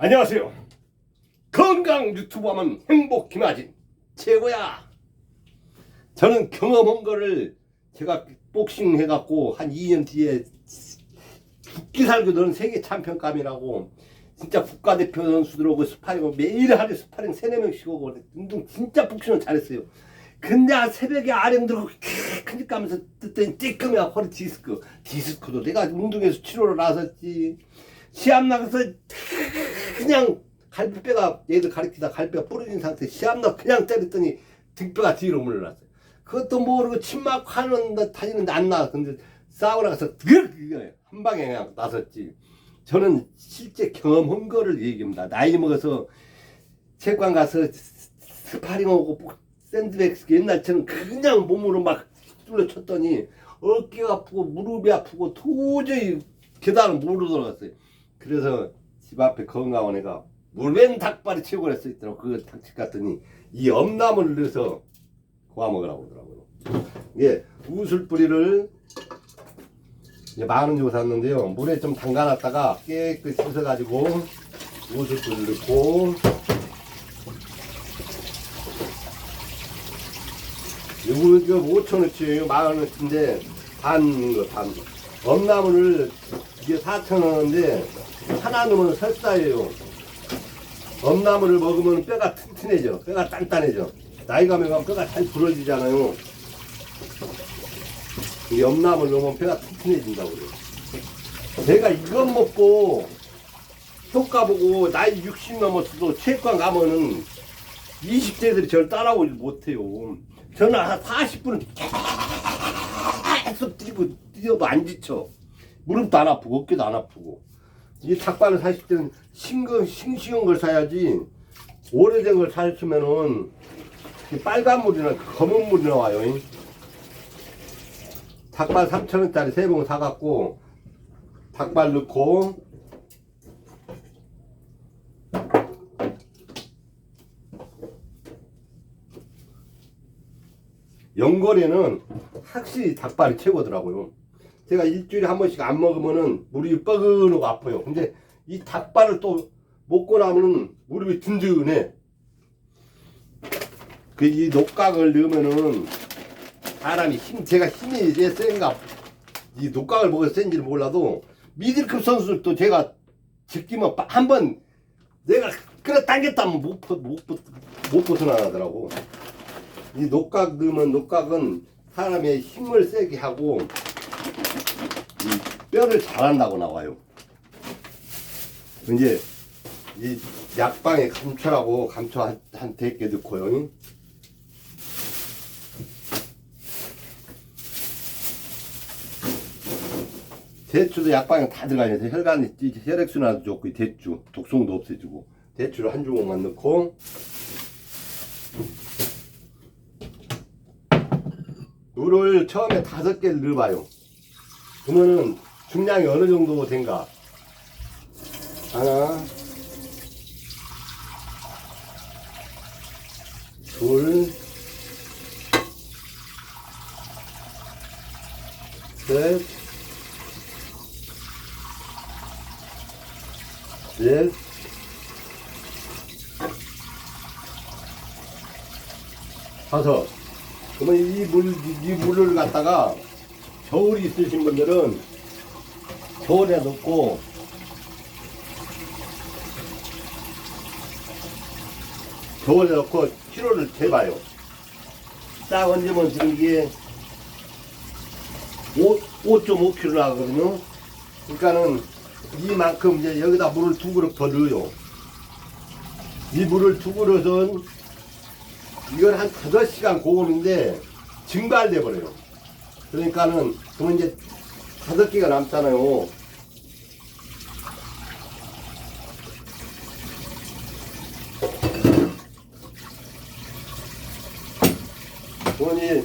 안녕하세요. 건강 유튜브 하면 행복 김아진 최고야. 저는 경험한 거를 제가 복싱 해갖고 한 2년 뒤에 죽기 살기 는 세계 챔피언감이라고 진짜 국가대표 선수들하고 스파링을 매일 하루 스파링 3, 4명씩 하고 운동 진짜 복싱을 잘했어요. 근데 아, 새벽에 아령 들고 크니까 하면서 뜨더니 찌끔이야 허리 디스크 디스크도 내가 운동에서 치료를 나섰지 시합 나가서 그냥 갈비뼈가 얘들 가리키다 갈비뼈가 부러진 상태 시합 나 그냥 때렸더니 등뼈가 뒤로 물러났어요. 그것도 모르고 침막 하는 데 다니는데 안 나와. 근데 싸우러 가서 드르 한 방에 그냥 나섰지. 저는 실제 경험한 거를 얘기합니다. 나이 먹어서 체육관 가서 스파링하고 샌드백스 옛날처럼 그냥 몸으로 막 뚫려 쳤더니 어깨가 아프고 무릎이 아프고 도저히 계단을 못 올라갔어요. 그래서 집 앞에 건강원에가 물맨 닭발이 최고라 써 있더라고. 그 닭집 갔더니 이 엄나무를 넣어서 구워 먹으라고 그러더라고요. 예, 우슬뿌리를 이제 만원 주고 샀는데요. 물에 좀 담가놨다가 깨끗이 씻어가지고 우슬뿌리를 넣고 이거 이거 5천원치예요. 만원어치인데 반 거, 반. 엄나무를 이게 4천원인데 하나 넣으면 설사예요. 엄나무를 먹으면 뼈가 튼튼해져. 뼈가 단단해져. 나이가 먹으면 뼈가 잘 부러지잖아요. 이 엄나무를 넣으면 뼈가 튼튼해진다고 그래요. 내가 이것 먹고 효과 보고 나이 60 넘었어도 체육관 가면은 20대들이 저를 따라오지 못해요. 저는 한 40분은 계속 뛰고 뛰어도 안 지쳐. 무릎도 안 아프고 어깨도 안 아프고. 이 닭발을 사실 때는 싱거, 싱싱한 걸 사야지 오래된 걸 사시면은 이 빨간 물이나 검은 물이 나와요. 잉. 닭발 3,000원짜리 세 봉 사갖고 닭발 넣고 연거리는 확실히 닭발이 최고더라고요. 제가 일주일에 한 번씩 안 먹으면은 무릎이 뻐근하고 아파요. 근데 이 닭발을 또 먹고 나면은 무릎이 든든해. 그 이 녹각을 넣으면은 사람이 힘, 제가 힘이 이제 센가, 이 녹각을 먹어서 센지를 몰라도 미들급 선수들도 제가 제끼면 한 번 내가 끌어 당겼다면 못, 벗- 못, 벗- 못 벗어나더라고. 이 녹각 넣으면 녹각은 사람의 힘을 세게 하고 이 뼈를 잘한다고 나와요. 이제 이 약방에 감초라고 감초 한, 한 100개 넣고요. 대추도 약방에 다 들어가 있어서 혈관 혈액순환도 좋고 이 대추 독성도 없애주고 대추를 한 주먹만 넣고 물을 처음에 다섯 개를 넣어봐요. 그러면은 중량이 어느 정도 된가? 하나, 둘, 셋, 넷, 다섯. 그러면 이 물, 이 물을 갖다가 겨울이 있으신 분들은 겨울에 넣고 겨울에 넣고 키로를 재봐요. 딱 얹으면 지금 이게 5, 5.5kg 나거든요. 그러니까는 이만큼 이제 여기다 물을 두 그릇 더 넣어요. 이 물을 두 그릇은 이건 한 5시간 고온인데 증발돼 버려요. 그러니까는 그러면 이제 다섯 개가 남잖아요. 그러니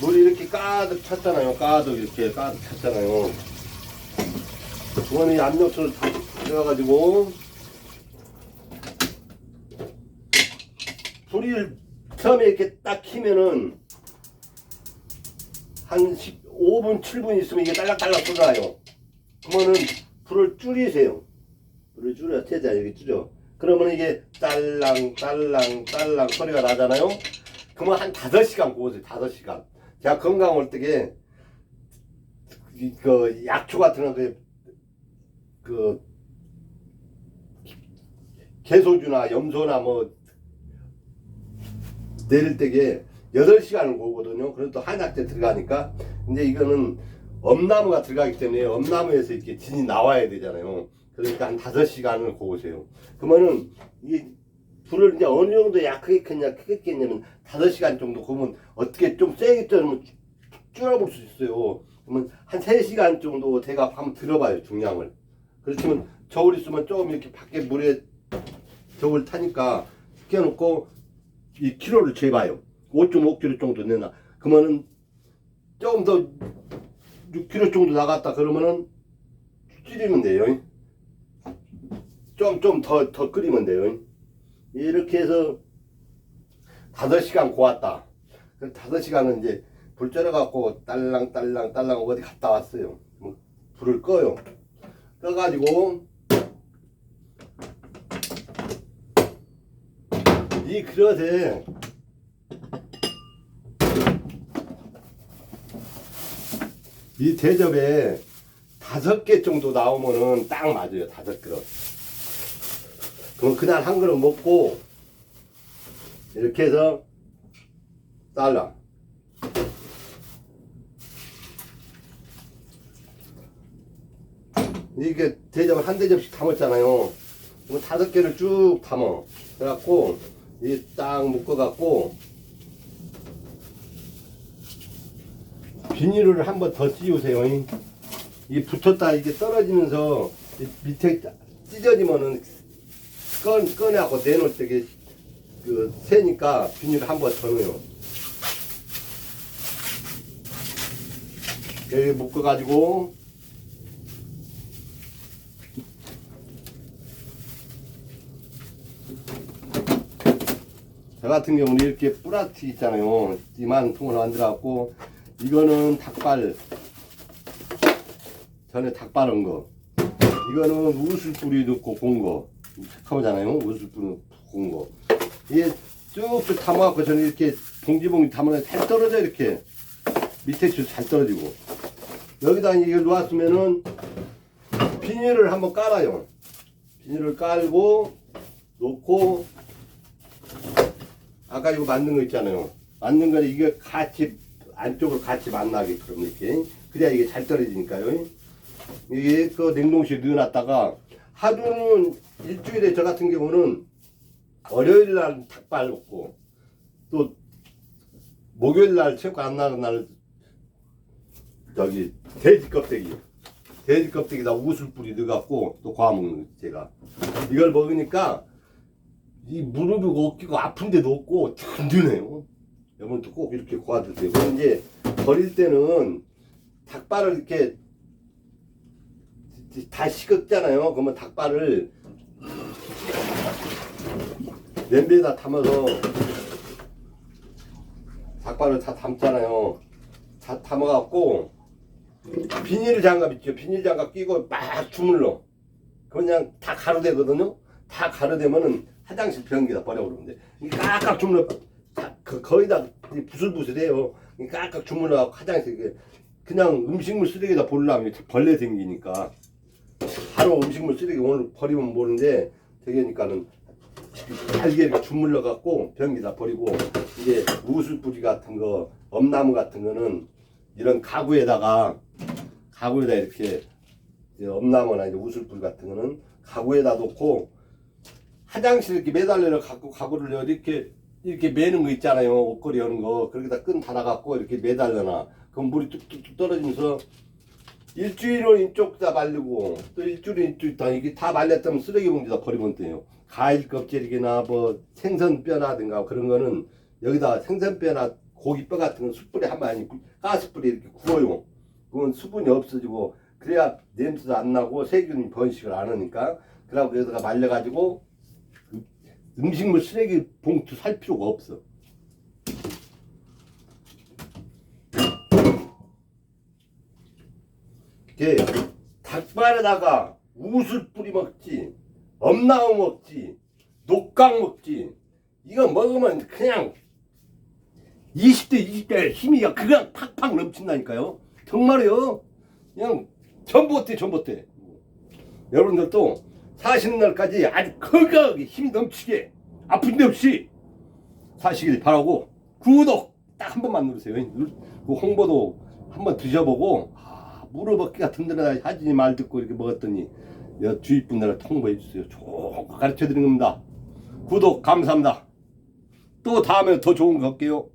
물이 이렇게 가득 찼잖아요. 가득 이렇게 가득 찼잖아요. 그거는 압력솥을 들어가지고 불을 처음에 이렇게 딱 키면은 한 15분, 7분 있으면 이게 딸락딸락 쏟아요. 그러면은 불을 줄이세요. 불을 줄여 최대한 여기 줄여 그러면 이게 딸랑 딸랑 딸랑 소리가 나잖아요 그러면 한 다섯 시간 구우세요 다섯 시간 제가 건강 올 때게 이- 그 약초 같은 거 그, 그 개소주나 염소나 뭐 내릴 때게 8시간을 구우거든요. 그래도 한약재 들어가니까. 근데 이거는 엄나무가 들어가기 때문에 엄나무에서 이렇게 진이 나와야 되잖아요. 그러니까 한 5시간을 구우세요. 그러면은 이 불을 이제 어느 정도 약하게 켰냐 크게 켰냐면 5시간 정도 구우면 어떻게 좀 세게 쪄면 줄여볼 수 있어요. 그러면 한 3시간 정도 대가 한번 들어봐요. 중량을. 그렇지만 저울 있으면 조금 이렇게 밖에 물에 저울 타니까 껴놓고 이 키로를 재봐요. 5.5kg 정도 내나. 그러면은 조금 더 6kg 정도 나갔다 그러면은 줄이면 돼요. 좀 좀 더더 끓이면 돼요. 이렇게 해서 5시간 고았다. 그 5시간은 이제 불 쩔어갖고 딸랑 딸랑 딸랑 어디 갔다 왔어요. 뭐 불을 꺼요. 꺼가지고 이 그릇에 이 대접에 다섯 개 정도 나오면은 딱 맞아요. 다섯 그릇. 그럼 그날 한 그릇 먹고 이렇게 해서 달라. 이게 대접을 한 대접씩 담았잖아요. 다섯 개를 쭉 담아. 그래갖고 이게 딱 묶어갖고 비닐을 한 번 더 씌우세요. 이 붙었다 이게 떨어지면서 이 밑에 찢어지면은 꺼 꺼내갖고 내놓을 때게 그 새니까 비닐을 한번 더 넣어요. 여기 묶어가지고 저 같은 경우는 이렇게 뿌라티 있잖아요. 이만 통을 만들어갖고 이거는 닭발 전에 닭발 한 거. 이거는 우슬 뿌리 넣고 곤 거. 우슬 뿌리 넣고 곤 거. 이게 쭉쭉 담아갖고 저는 이렇게 봉지봉지 담아서 잘 떨어져 이렇게 밑에 줄잘 떨어지고 여기다 이걸 놓았으면은 비닐을 한번 깔아요. 비닐을 깔고 놓고 아까 이거 만든 거 있잖아요. 만든 거는 이게 같이 안쪽으로 같이 만나게 그럼 이렇게 그래야 이게 잘 떨어지니까요. 이게 그 냉동실에 넣어놨다가 하루는 일주일에 저 같은 경우는 월요일 날 닭발 먹고 또 목요일 날 체육 안 나는 날 저기 돼지 껍데기 돼지 껍데기다 우슬 뿌리 넣어갖고 또 구워 먹는 제가 이걸 먹으니까 이 무릎이 어깨가 아픈데도 없고 든든해요. 여러분도 꼭 이렇게 구워 드세요. 이제 버릴 때는 닭발을 이렇게 다 식었잖아요. 그러면 닭발을 냄비에다 담아서 닭발을 다 담잖아요. 다 담아갖고 비닐 장갑 있죠. 비닐 장갑 끼고 막 주물러. 그냥 다 가루되거든요. 다 가루되면은 화장실 변기다. 이 깍깍 주물러 거의 다 부슬부슬해요. 이 깍깍 주물러 화장실 그냥 음식물 쓰레기다 버리려면 벌레 생기니까 하루 음식물 쓰레기 오늘 버리면 모르는데 되게니까는 잘게 주물러 갖고 변기다 버리고 이제 우슬뿌리 같은 거 엄나무 같은 거는 이런 가구에다가 가구에다 이렇게 엄나무나 이제 우슬뿌리 같은 거는 가구에다 놓고 화장실 이렇게 매달려 갖고 가구를 이렇게 이렇게 매는 거 있잖아요. 옷걸이 하는 거. 그렇게 다 끈 달아 갖고 이렇게 매달려놔. 그럼 물이 뚝뚝뚝 떨어지면서 일주일은 이쪽 다 말리고 또 일주일은 이쪽 다 이게 다 말렸다면 쓰레기 봉지다 버리면 돼요. 과일 껍질이나 뭐 생선 뼈라든가 그런 거는 여기다 생선 뼈나 고기 뼈 같은 건 숯불에 한번 아니 가스불에 이렇게 구워요. 그건 수분이 없어지고 그래야 냄새도 안 나고 세균이 번식을 안 하니까 그러고 여기다가 말려가지고 음식물 쓰레기 봉투 살 필요가 없어. 이게 닭발에다가 우슬 뿌리 먹지 엄나무 먹지 녹강 먹지 이거 먹으면 그냥 20대 20대 힘이 그냥 팍팍 넘친다니까요. 정말이요. 그냥 전봇대 전봇대. 여러분들도 사시는 날까지 아주 건강하게 힘이 넘치게 아픈 데 없이 사시길 바라고 구독 딱 한 번만 누르세요. 누- 그 홍보도 한번 드셔보고 아, 무릎 같은 데나 하지 말 듣고 이렇게 먹었더니 여 주위 분들한테 홍보해 주세요. 거 가르쳐 드리는 겁니다. 구독 감사합니다. 또 다음에 더 좋은 거 할게요